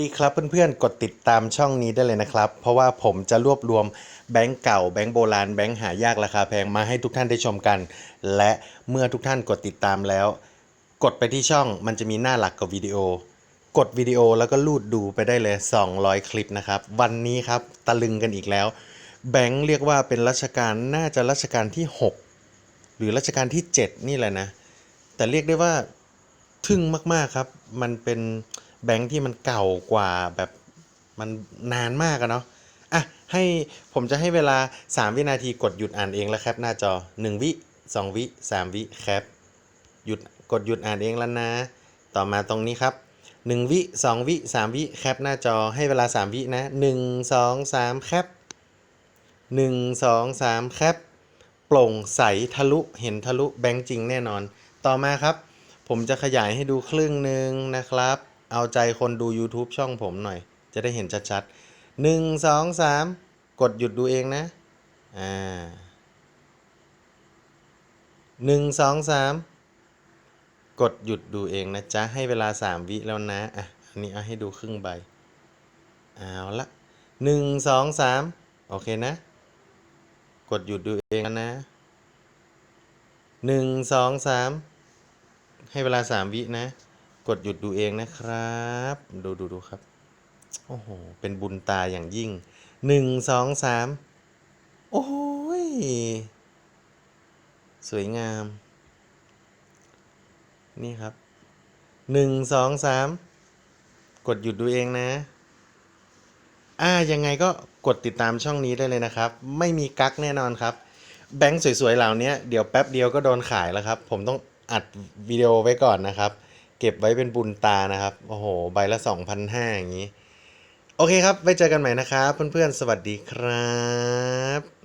ดีครับเพื่อนๆ กดติดตามช่องนี้ได้เลยนะครับ เพราะว่าผมจะรวบรวมแบงก์เก่าแบงก์โบราณแบงก์หายากราคาแพงมาให้ทุกท่านได้ชมกัน และเมื่อทุกท่านกดติดตามแล้ว กดไปที่ช่องมันจะมีหน้าหลักกับวิดีโอ กดวิดีโอแล้วก็ลูดดูไปได้เลย 200 คลิปนะครับ วันนี้ครับตะลึงกันอีกแล้ว แบงก์เรียกว่าเป็นรัชกาลน่าจะรัชกาลที่ 6 หรือรัชกาลที่ 7 นี่แหละนะ แต่เรียกได้ว่าทึ่งมากๆครับมันเป็น แบงค์ที่มันเก่ากว่าแบบมันนานมากอะเนาะอะให้ผมจะให้เวลา 3 วินาทีกดหยุดอ่านเองแล้วแคปหน้าจอ 1 วิ 2 วิ 3 วิแคปหยุดกดหยุดอ่านเองแล้วนะ ต่อมาตรงนี้ครับ 1 วิ 2 วิ 3 วิแคปหน้าจอให้เวลา 3 วินะ 1 2 3แคป1 2 3แคปโปร่งใสทะลุเห็นทะลุแบงค์จริงแน่นอน ต่อมาครับ ผมจะขยายให้ดูครึ่งหนึ่งนะครับ เอาใจคนดู YouTube ช่องผมหน่อย จะได้เห็นชัดๆหนึ่งสองสามกดหยุดดูเองนะ อ่าหนึ่งสองสามกดหยุดดูเองนะจ๊ะ ให้เวลาสามวิแล้วนะ อะ อันนี้เอาให้ดูครึ่งใบ เอาละหนึ่งสองสามโอเคนะ กดหยุดดูเองนะหนึ่งสองสามให้เวลาสามวินะ กดหยุดดูเองนะครับ ดูดูดูครับ โอ้โห เป็นบุญตาอย่างยิ่งหนึ่งสองสามโอ้ย สวยงาม นี่ครับหนึ่งสองสามกดหยุดดูเองนะ อ่า ยังไงก็กดติดตามช่องนี้ได้เลยนะครับ ไม่มีกั๊กแน่นอนครับ แบงค์สวยๆเหล่านี้เดี๋ยวแป๊บเดียวก็โดนขายแล้วครับ ผมต้องอัดวิดีโอไว้ก่อนนะครับ เก็บไว้เป็นบุญตานะครับ โอ้โห ใบละ 2,500อย่างนี้ โอเคครับ ไว้เจอกันใหม่นะครับ เพื่อนๆ สวัสดีครับ